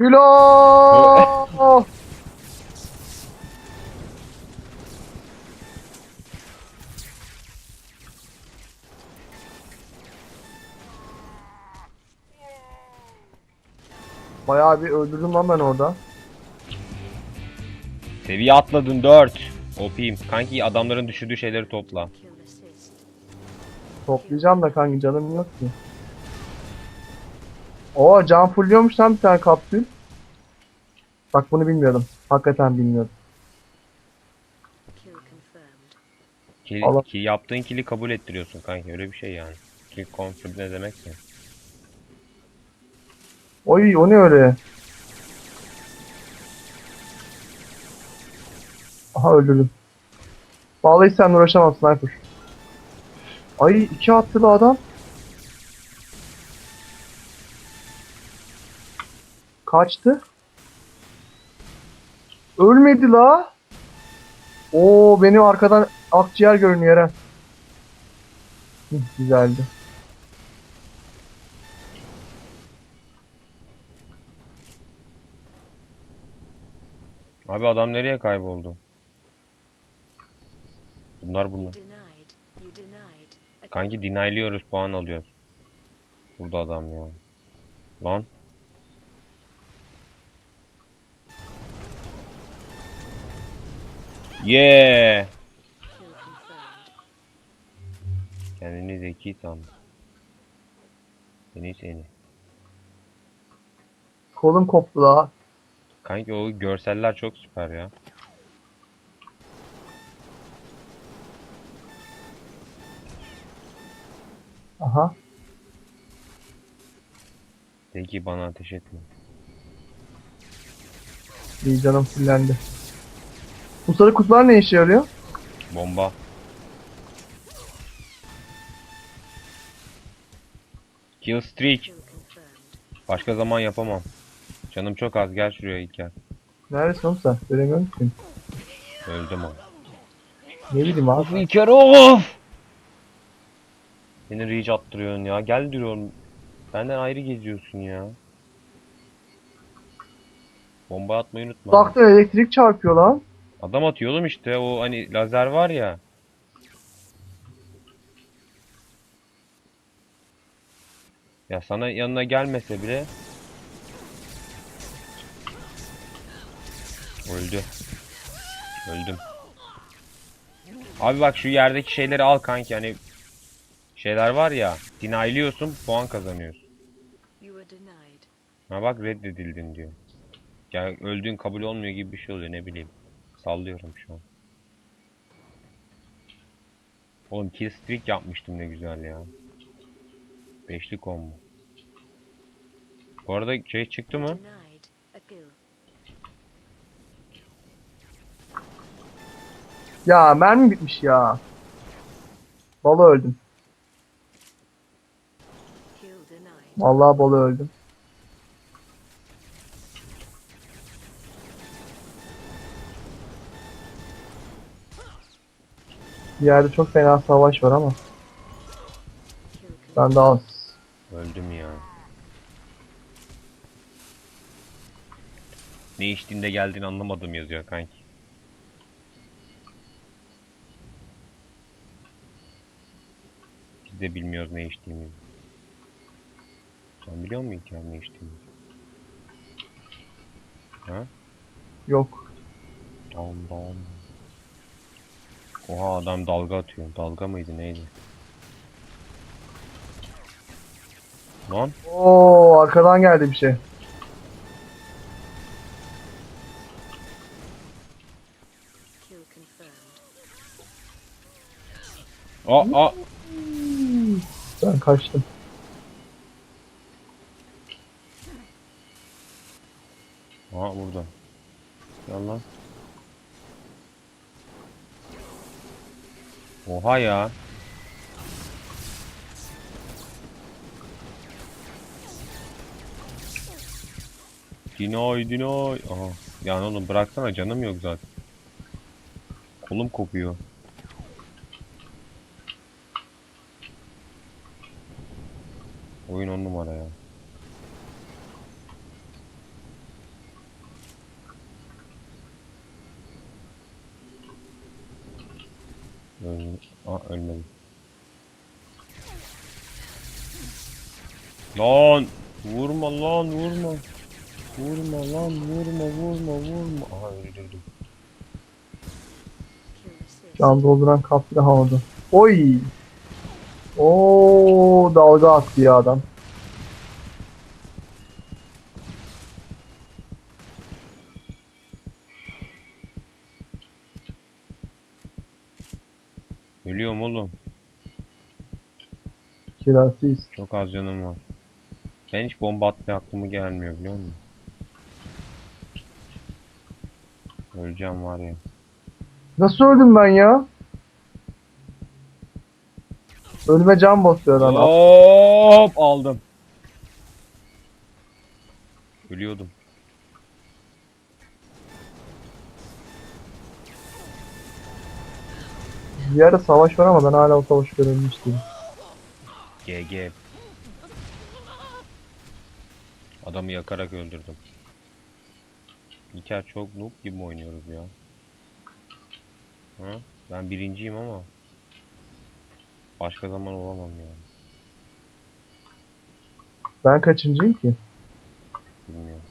Hülo! Bayağı bir öldürdüm lan ben orada. Seviye atladın 4. OP'yim. Kanki adamların düşürdüğü şeyleri topla. Toplayacağım da kanki canım yok ki. Oo can fulluyormuş lan bir tane kapsül. Bak bunu bilmiyordum. Hakikaten bilmiyordum. Kill confirmed. Kill, Allah- ki yaptığın kili kabul ettiriyorsun kanki öyle bir şey yani. Kill confirm ne demek ki? Oy o ne öyle? Aha öldürdüm. Vallahi sen uğraşamam sniper. Ay iki attı da adam. Kaçtı. Ölmedi la. Oo benim arkadan akciğer görünüyor Eren. Güzeldi. Abi adam nereye kayboldu? Bunlar bunlar. Kanki denialiyoruz puan alıyoruz. Burada adam ya. Lan. Yeah. Kendini zeki san. Seni seni. Kolum koptu la. Kanki o görseller çok süper ya. Aha. Peki bana ateş etme. İyi canım fullendi. Bu sarı kutular ne işe yarıyor? Bomba. Kill streak. Başka zaman yapamam. Canım çok az. Gel şuraya İlker. Neredesin oğlum sen? Göremiyorum ki seni. Öldüm o. Ne bileyim abi. İlker of! Beni reach attırıyorsun ya. Gel diyorum. Benden ayrı geziyorsun ya. Bomba atmayı unutma. Uzaktan elektrik çarpıyor lan. Adam atıyor oğlum işte. O hani lazer var ya. Ya sana yanına gelmese bile Öldü. Öldüm. Abi bak şu yerdeki şeyleri al kanki hani şeyler var ya denialiyorsun puan kazanıyorsun. Ha bak reddedildin diyor. Ya öldüğün kabul olmuyor gibi bir şey oluyor ne bileyim. Sallıyorum şu an. Oğlum kill streak yapmıştım ne güzel ya. Beşli combo. Bu arada şey çıktı mı? Ya mermi bitmiş ya. Balı öldüm. Vallahi balı öldüm. Bir yerde çok fena savaş var ama ben az. Öldüm ya. Ne içtiğinde geldiğini anlamadım yazıyor kanki. Biz de bilmiyoruz ne içtiğimizi. Sen biliyor musun İlker ne içtiğimizi? Ha? Yok. Tamam tamam. Oha adam dalga atıyor. Dalga mıydı neydi? Lan Oo arkadan geldi bir şey. Aa, aa. Ben kaçtım. Aa burada. Gel Oha ya. Dinoy dinoy. Aha. Yani oğlum bıraksana canım yok zaten. Kolum kopuyor. Oyun on numara ya. Aa ölmedim. Lan! Vurma lan vurma. Vurma lan vurma vurma vurma. Aha öldürdüm. Can dolduran kaplı havada. Oy! Oo dalga attı ya adam. Ölüyorum oğlum. Kirasiz. Çok az canım var. Ben hiç bomba atmaya aklıma gelmiyor biliyor musun? Öleceğim var ya. Nasıl öldüm ben ya? Ölüme can basıyor adam. Hop aldım. Ölüyordum. Bir yerde savaş var ama ben hala o savaşı görebilmiş değilim. GG. Adamı yakarak öldürdüm. İlker çok noob gibi oynuyoruz ya. Ha? Ben birinciyim ama başka zaman olamam yani. Ben kaçıncıyım ki? Bilmiyorum.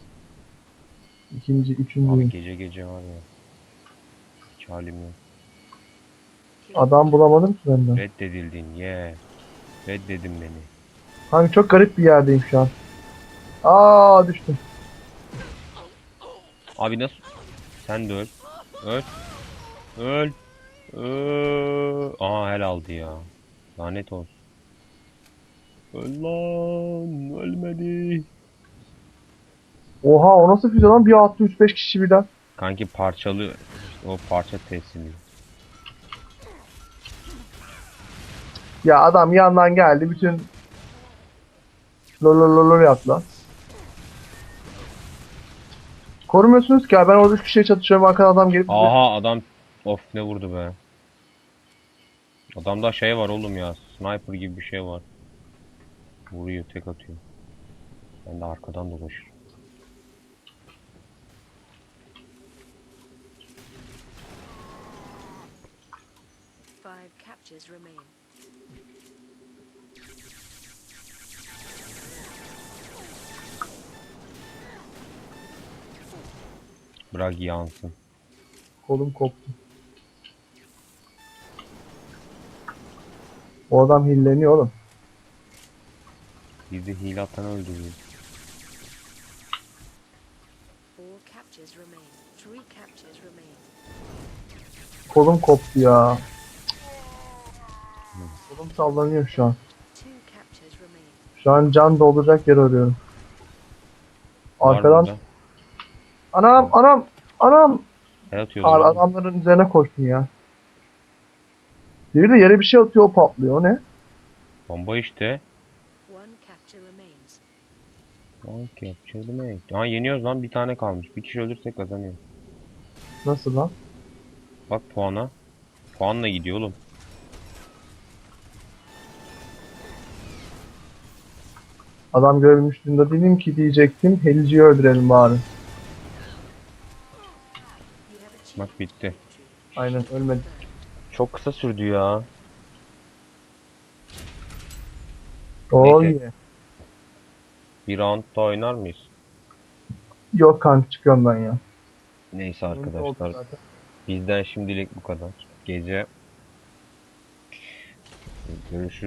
İkinci, Abi üçüncüyüm. gece gece var ya. Hiç halim yok. Adam bulamadım ki benden. Reddedildin ye. Reddedin beni. Kanka çok garip bir yerdeyim şu an. Aa düştüm. Abi nasıl? Sen de öl. Öl. Öl. Öl. Aa hel aldı ya. Lanet olsun. Öl lan. Ölmedi. Oha o nasıl füze lan? Bir attı 3-5 kişi birden. Kanki parçalı o parça teslimi. Ya adam yandan geldi bütün lolololol yaptı lan. Korumuyorsunuz ki ya ben orada 3 kişiye çatışıyorum arkadan adam gelip Aha adam of ne vurdu be. Adamda şey var oğlum ya. Sniper gibi bir şey var. Vuruyor tek atıyor. Ben de arkadan. Five captures remain. Bırak yansın. kolum koptu. O adam hilleniyor oğlum. Bizi hile atan öldürüyor. Four captures remain. Three captures remain. Kolum koptu ya. Kolum sallanıyor şu an. Şu an can dolduracak yer arıyorum. Arkadan. Anam anam anam oğlum. adamların üzerine koştum ya. Biri de yere bir şey atıyor o patlıyor. O ne? Bomba işte. One capture remains. Lan capture demek. Ha yeniyoruz lan bir tane kalmış. Bir kişi ölürse kazanıyor. Nasıl lan? Bak puana. Puanla gidiyor oğlum. Adam görmüştüm de dedim ki diyecektim Helici'yi öldürelim bari. Bak bitti. Aynen ölmedi. Çok kısa sürdü ya. Oh Neyse. yeah. Bir round daha oynar mıyız? Yok kanka çıkıyorum ben ya. Neyse arkadaşlar. zaten. Bizden şimdilik bu kadar. Gece görüşürüz.